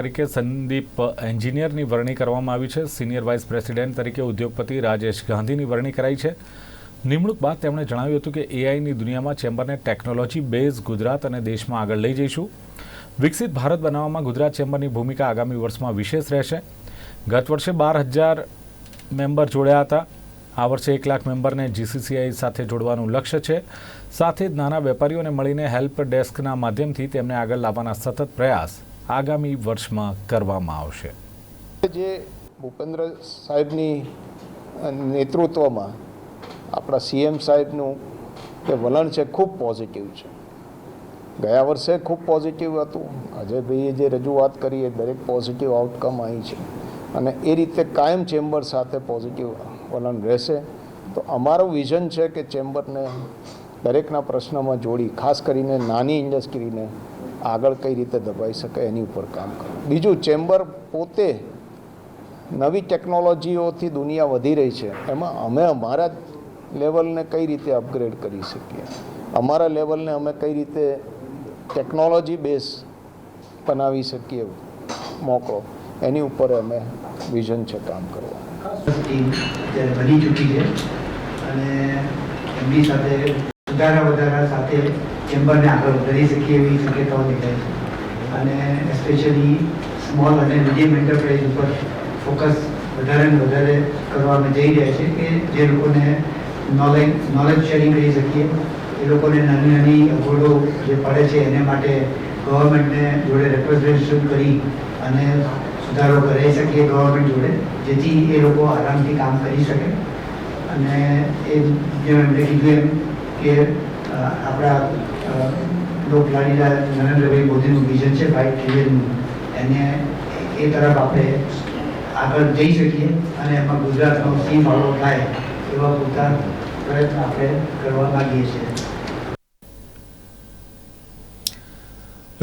તરીકે સંદીપ એન્જિનિયરની વરણી કરવામાં આવી છે. સિનિયર વાઇસ પ્રેસિડેન્ટ તરીકે ઉદ્યોગપતિ રાજેશ ગાંધીની વરણી કરાઈ છે. નિમણૂક બાદ તેમણે જણાવ્યું હતું કે એઆઈની દુનિયામાં ચેમ્બરને ટેકનોલોજી બેઝ ગુજરાત અને દેશમાં આગળ લઈ જઈશું. વિકસિત ભારત બનાવવામાં ગુજરાત ચેમ્બરની ભૂમિકા આગામી વર્ષમાં વિશેષ રહેશે. ગત વર્ષે બાર હજાર મેમ્બર જોડ્યા હતા. આ વર્ષે એક લાખ મેમ્બરને જીસીસીઆઈ સાથે જોડવાનું લક્ષ્ય છે. સાથે જ નાના વેપારીઓને મળીને હેલ્પ ડેસ્કના માધ્યમથી તેમને આગળ લાવવાના સતત પ્રયાસ. આગામી વર્ષમાં કરવામાં આવશે. જે ભૂપેન્દ્ર સાહેબની નેતૃત્વમાં આપણા સીએમ સાહેબનું જે વલણ છે, ખૂબ પોઝિટિવ છે. ગયા વર્ષે ખૂબ પોઝિટિવ હતું. અજયભાઈએ જે રજૂઆત કરી એ દરેક પોઝિટિવ આઉટકમ આવી છે. અને એ રીતે કાયમ ચેમ્બર સાથે પોઝિટિવ વલણ રહેશે. તો અમારું વિઝન છે કે ચેમ્બરને દરેકના પ્રશ્નમાં જોડી, ખાસ કરીને નાની ઇન્ડસ્ટ્રીને આગળ કઈ રીતે દબાઈ શકાય એની ઉપર કામ કરવું બીજું, ચેમ્બર પોતે નવી ટેકનોલોજીઓથી દુનિયા વધી રહી છે. એમાં અમે અમારા લેવલને કઈ રીતે અપગ્રેડ કરી શકીએ? અમારા લેવલને અમે કઈ રીતે ટેકનોલોજી બેઝ બનાવી શકીએ? મોકળો એની ઉપર અમે વિઝન છે કામ કરવા બની ચૂકી છે. અને સાથે સાથે ચેમ્બરને આગળ વધારી શકીએ એવી શક્યતાઓ દેખાય છે. અને એસ્પેશિયલી સ્મોલ અને મીડિયમ એન્ટરપ્રાઇઝ ઉપર ફોકસ વધારે ને વધારે કરવામાં જઈ રહ્યા છે કે જે લોકોને નોલેજ નોલેજ શેરિંગ કરી શકીએ. એ લોકોને નાની નાની અગવડો જે પડે છે એને માટે ગવર્મેન્ટને જોડે રિપ્રેઝેન્ટેશન કરી અને સુધારો કરાવી શકીએ ગવર્મેન્ટ જોડે, જેથી એ લોકો આરામથી કામ કરી શકે. અને એ જેમ એમણે કીધું એમ કે આપણા લોકલાડીલા નરેન્દ્રભાઈ મોદીનું વિઝન છે ફાઈવ ટ્રિલિયનનું એને. એ તરફ આપણે આગળ જઈ શકીએ અને એમાં ગુજરાતનો સી ફાળો થાય એવા પૂરતા પ્રયત્ન આપણે કરવા માગીએ છીએ.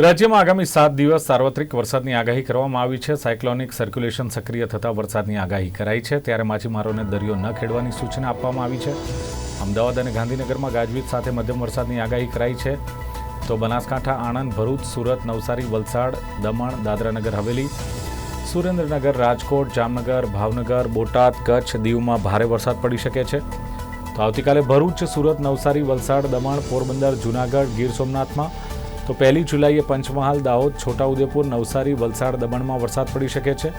રાજ્યમાં આગામી સાત દિવસ સાર્વત્રિક વરસાદની આગાહી કરવામાં આવી છે. સાયક્લોનિક સર્ક્યુલેશન સક્રિય થતાં વરસાદની આગાહી કરાઈ છે. ત્યારે માછીમારોને દરિયો ન ખેડવાની સૂચના આપવામાં આવી છે. અમદાવાદ અને ગાંધીનગરમાં ગાજવીજ સાથે મધ્યમ વરસાદની આગાહી કરાઈ છે. તો બનાસકાંઠા, આણંદ, ભરૂચ, સુરત, નવસારી, વલસાડ, દમણ, દાદરાનગર, હવેલી, સુરેન્દ્રનગર, રાજકોટ, જામનગર, ભાવનગર, બોટાદ, કચ્છ દીવમાં ભારે વરસાદ પડી શકે છે. તો આવતીકાલે ભરૂચ, સુરત, નવસારી, વલસાડ, દમણ, પોરબંદર, જૂનાગઢ, ગીર સોમનાથમાં. તો પહેલી જુલાઈએ પંચમહાલ, દાહોદ, છોટાઉદેપુર, નવસારી, વલસાડ, દમણમાં વરસાદ પડી શકે છે.